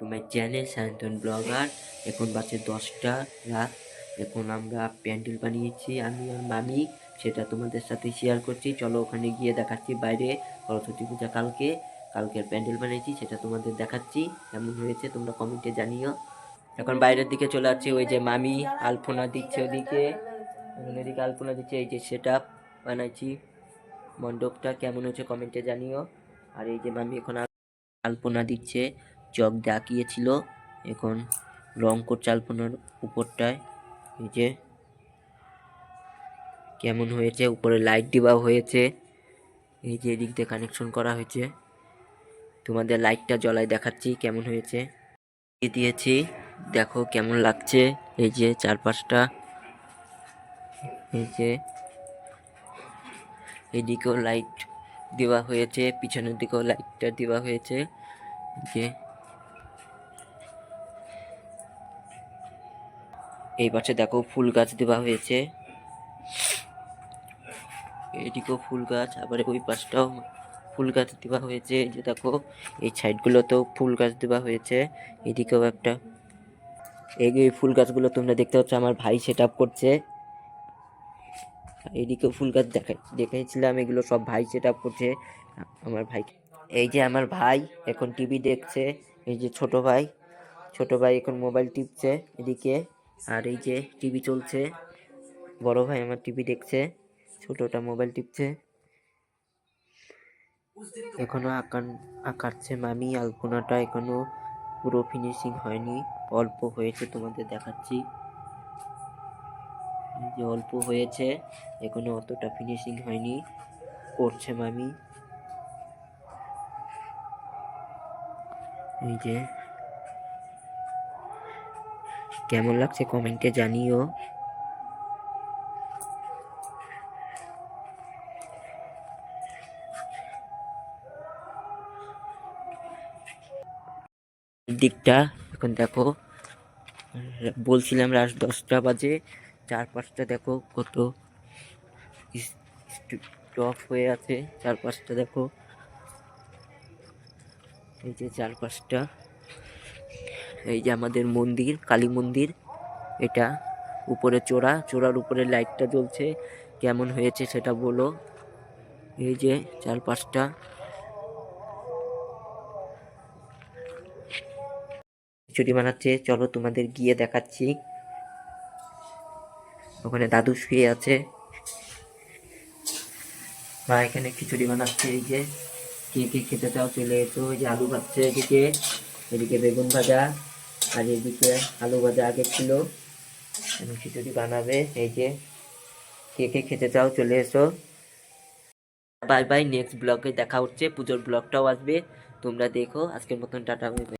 তোমার channel Sayantan blogger এখন বাজে দশটা রাত। এখন আমরা প্যান্ডেল বানিয়েছি, আমি আর মামি। সেটা তোমাদের সাথে শেয়ার করছি। চলো ওখানে গিয়ে দেখাচ্ছি বাইরে সরস্বতী পূজা কালকে। কালকের প্যান্ডেল বানিয়েছি, সেটা তোমাদের দেখাচ্ছি। কেমন হয়েছে তোমরা কমেন্টে জানিও। এখন বাইরের দিকে চলে যাচ্ছি, ওই যে মামি আলপনা দিচ্ছে ওদিকে। ওদিকে আলপনা দিচ্ছে, এই যে সেট আপ বানাইছি। মণ্ডপটা কেমন হয়েছে কমেন্টে জানিও। আর এই যে মামি এখন আল- আলপনা দিচ্ছে। চক ডাকিয়েছিল এখন রং করছে আলপনার উপরটায়। এই যে কেমন হয়েছে? উপরে লাইট দেওয়া হয়েছে। এই যে এদিক দিয়ে কানেকশন করা হয়েছে। তোমাদের লাইটটা জ্বলায় দেখাচ্ছি কেমন হয়েছে। দিয়ে দিয়েছি। দেখো কেমন লাগছে। এই যে চারপাশটা। এই যে এদিকেও লাইট দেওয়া হয়েছে, পিছনের দিকেও লাইটটা দেওয়া হয়েছে। যে এই পাশে দেখো ফুল গাছ দেওয়া হয়েছে। এদিকেও ফুল গাছ, আবার ওই পাশটাও ফুল গাছ দেওয়া হয়েছে। এই যে দেখো, এই সাইডগুলোতেও ফুল গাছ দেওয়া হয়েছে। এদিকেও একটা। এই ফুল গাছগুলো তোমরা দেখতে পাচ্ছ, আমার ভাই সেট আপ করছে। এইদিকেও ফুল গাছ দেখাই দেখাইছিলাম, এগুলো সব ভাই সেট আপ করছে। আমার ভাই, এই যে আমার ভাই এখন টিভি দেখছে, এই যে ছোট ভাই। ছোট ভাই এখন মোবাইল টিপছে এদিকে। আর এই যে টিভি চলছে, বড় ভাই আমার টিভি দেখছে, ছোটটা মোবাইল টিপছে। এখনও আঁকান, আঁকাচ্ছে মামি, আলপনাটা এখনও পুরো ফিনিশিং হয়নি, অল্প হয়েছে তোমাদের দেখাচ্ছি। যে অল্প হয়েছে, এখনও অতটা ফিনিশিং হয়নি, করছে মামি। এই যে কেমন লাগছে কমেন্টে জানিও। দিকটা, এখন দেখো, বলছিলাম রাত দশটা বাজে চার পাঁচটা দেখো কত স্টপ হয়ে আছে চার পাঁচটা দেখো। এই যে চার পাঁচটা এই যে আমাদের মন্দির, কালী মন্দির, এটা উপরে চোরা চোরার উপরে লাইটটা জ্বলছে। কেমন হয়েছে সেটা বলো। এই যে চার পাঁচটা খিচুড়ি বানাচ্ছে। চলো তোমাদের গিয়ে দেখাচ্ছি। ওখানে দাদু শুয়ে আছে। মা এখানে খিচুড়ি বানাচ্ছে। এই যে কে কে খেতে চাও চলে এসো। এই যে আলু ভাজছে এদিকে। এদিকে বেগুন ভাজা। আর এদিকে আলু ভাজা আগে ছিল। আমি খিচুড়ি বানাবে। এই যে কে কে খেতে চাও চলে এসো। বাই বাই নেক্সট ব্লগে দেখা হচ্ছে। পুজোর ব্লগটাও আসবে। তোমরা দেখো। আজকের মতন টাটা।